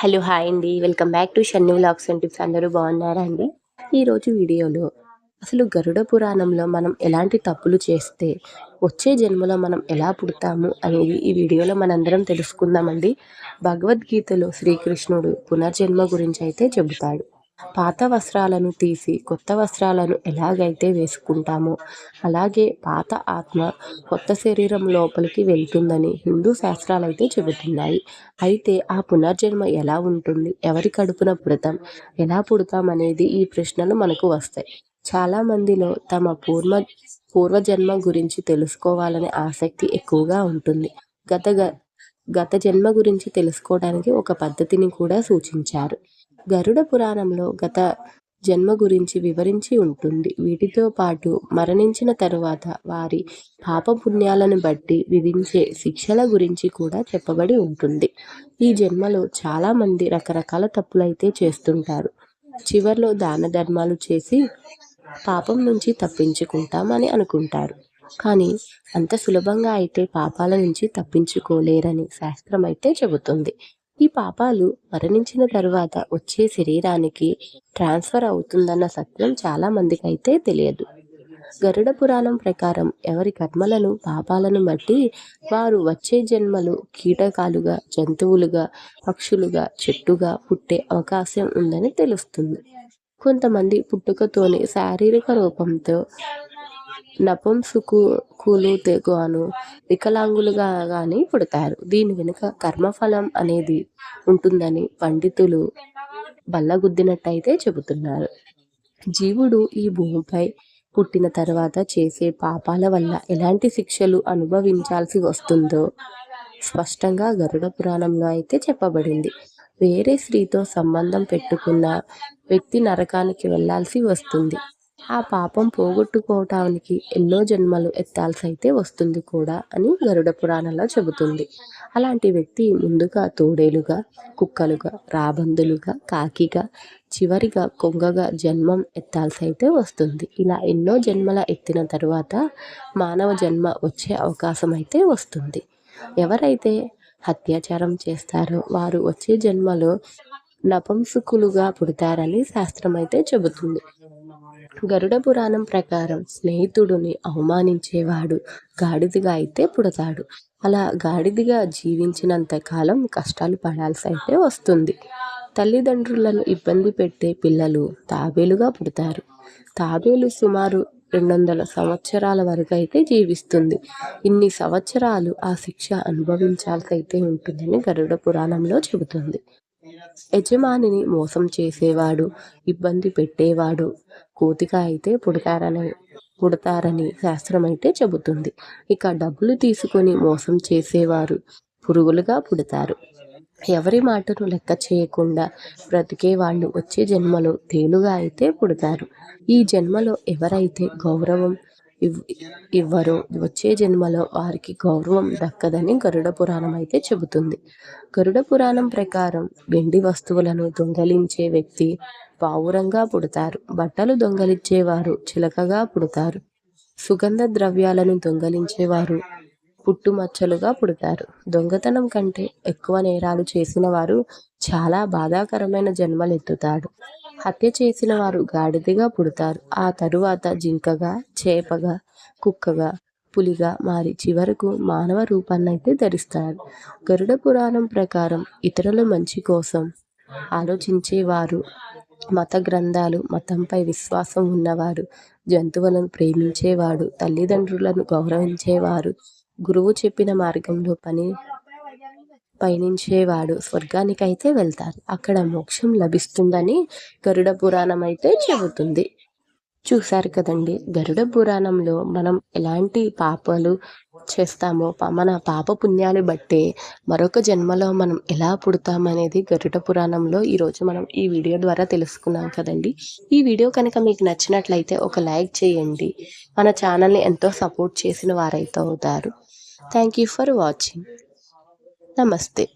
Hello hi అండి. Welcome back to Shannu vlogs and tips. అందరూ బాగున్నారా అండి? ఈరోజు వీడియోలో అసలు గరుడ పురాణంలో మనం ఎలాంటి తప్పులు చేస్తే వచ్చే జన్మలో మనం ఎలా పుడతాము అనేది ఈ వీడియోలో మనందరం తెలుసుకుందామండి. భగవద్గీతలో శ్రీకృష్ణుడు పునర్జన్మ గురించి అయితే చెబుతాడు. పాత వస్త్రాలను తీసి కొత్త వస్త్రాలను ఎలాగైతే వేసుకుంటామో అలాగే పాత ఆత్మ కొత్త శరీరం లోపలికి వెళ్తుందని హిందూ శాస్త్రాలు అయితే చెబుతున్నాయి. అయితే ఆ పునర్జన్మ ఎలా ఉంటుంది? ఎవరి కడుపున పుడతాం? ఎలా పుడతాం అనేది ఈ ప్రశ్నలు మనకు వస్తాయి. చాలా మందిలో తమ పూర్వ పూర్వజన్మ గురించి తెలుసుకోవాలనే ఆసక్తి ఎక్కువగా ఉంటుంది. గత గత జన్మ గురించి తెలుసుకోవడానికి ఒక పద్ధతిని కూడా సూచించారు. గరుడ పురాణంలో గత జన్మ గురించి వివరించి ఉంటుంది. వీటితో పాటు మరణించిన తరువాత వారి పాపపుణ్యాలను బట్టి విధించే శిక్షల గురించి కూడా చెప్పబడి ఉంటుంది. ఈ జన్మలో చాలామంది రకరకాల తప్పులైతే చేస్తుంటారు. చివరిలో దాన ధర్మాలు చేసి పాపం నుంచి తప్పించుకుంటామని అనుకుంటారు. కానీ అంత సులభంగా అయితే పాపాల నుంచి తప్పించుకోలేరని శాస్త్రం అయితే చెబుతుంది. ఈ పాపాలు మరణించిన తరువాత వచ్చే శరీరానికి ట్రాన్స్ఫర్ అవుతుందన్న సత్యం చాలా మందికి అయితే తెలియదు. గరుడ పురాణం ప్రకారం ఎవరి కర్మలను పాపాలను బట్టి వారు వచ్చే జన్మలు కీటకాలుగా జంతువులుగా పక్షులుగా చెట్టుగా పుట్టే అవకాశం ఉందని తెలుస్తుంది. కొంతమంది పుట్టుకతోనే శారీరక రూపంతో నపుంసుకులు తెగును వికలాంగులుగా కానీ పుడతారు. దీని వెనుక కర్మఫలం అనేది ఉంటుందని పండితులు బల్లగుద్దినట్టయితే చెబుతున్నారు. జీవుడు ఈ భూమిపై పుట్టిన తర్వాత చేసే పాపాల వల్ల ఎలాంటి శిక్షలు అనుభవించాల్సి వస్తుందో స్పష్టంగా గరుడ పురాణంలో అయితే చెప్పబడింది. వేరే స్త్రీతో సంబంధం పెట్టుకున్న వ్యక్తి నరకానికి వెళ్ళాల్సి వస్తుంది. ఆ పాపం పోగొట్టుకోవటానికి ఎన్నో జన్మలు ఎత్తాల్సి అయితే వస్తుంది కూడా అని గరుడ పురాణంలో చెబుతుంది. అలాంటి వ్యక్తి ముందుగా తోడేలుగా కుక్కలుగా రాబందులుగా కాకిగా చివరిగా కొంగగా జన్మం ఎత్తాల్సి అయితే వస్తుంది. ఇలా ఎన్నో జన్మల ఎత్తిన తరువాత మానవ జన్మ వచ్చే అవకాశం అయితే వస్తుంది. ఎవరైతే అత్యాచారం చేస్తారో వారు వచ్చే జన్మలో నపంసుకులుగా పుడతారని శాస్త్రం అయితే చెబుతుంది. గరుడ పురాణం ప్రకారం స్నేహితుడిని అవమానించేవాడు. గాడిదిగా అయితే పుడతాడు. అలా గాడిదిగా జీవించినంత కాలం కష్టాలు పడాల్సి అయితే వస్తుంది. తల్లిదండ్రులను ఇబ్బంది పెట్టే పిల్లలు తాబేలుగా పుడతారు. తాబేలు సుమారు రెండు వందల సంవత్సరాల వరకు అయితే జీవిస్తుంది. ఇన్ని సంవత్సరాలు ఆ శిక్ష అనుభవించాల్సి అయితే ఉంటుందని గరుడ పురాణంలో చెబుతుంది. యజమానిని మోసం చేసేవాడు ఇబ్బంది పెట్టేవాడు కోతిక అయితే పుడతారని పుడతారని శాస్త్రం అయితే చెబుతుంది. ఇక డబ్బులు తీసుకొని మోసం చేసేవారు పురుగులుగా పుడతారు. ఎవరి మాటను లెక్క చేయకుండా బ్రతికే వాళ్ళు వచ్చే జన్మలో తేలుగా అయితే పుడతారు. ఈ జన్మలో ఎవరైతే గౌరవం ఇవ్ ఇవ్వరో వచ్చే జన్మలో వారికి గౌరవం దక్కదని గరుడ పురాణం అయితే చెబుతుంది. గరుడ పురాణం ప్రకారం వెండి వస్తువులను దొంగలించే వ్యక్తి పావురంగా పుడతారు. బట్టలు దొంగలించేవారు చిలకగా పుడతారు. సుగంధ ద్రవ్యాలను దొంగలించేవారు పుట్టుమచ్చలుగా పుడతారు. దొంగతనం కంటే ఎక్కువ నేరాలు చేసిన వారు చాలా బాధాకరమైన జన్మలెత్తుతాడు హత్య చేసిన వారు గాడిదగా పుడతారు. ఆ తరువాత జింకగా చేపగా కుక్కగా పులిగా మారి చివరకు మానవ రూపాన్నైతే ధరిస్తారు. గరుడ పురాణం ప్రకారం ఇతరుల మంచి కోసం ఆలోచించేవారు మత గ్రంథాలు మతంపై విశ్వాసం ఉన్నవారు జంతువులను ప్రేమించేవాడు తల్లిదండ్రులను గౌరవించేవారు గురువు చెప్పిన మార్గంలో పని పయనించేవాడు స్వర్గానికైతే వెళ్తారు. అక్కడ మోక్షం లభిస్తుందని గరుడ పురాణం అయితే చెబుతుంది. చూశారు కదండి. గరుడ పురాణంలో మనం ఎలాంటి పాపాలు చేస్తామో మన పాప పుణ్యాలు బట్టే మరొక జన్మలో మనం ఎలా పుడతామనేది గరుడ పురాణంలో ఈరోజు మనం ఈ వీడియో ద్వారా తెలుసుకున్నాం కదండి. ఈ వీడియో కనుక మీకు నచ్చినట్లయితే ఒక లైక్ చేయండి. మన ఛానల్ని ఎంతో సపోర్ట్ చేసిన వారైతే అవుతారు. Thank you for watching. నమస్తే.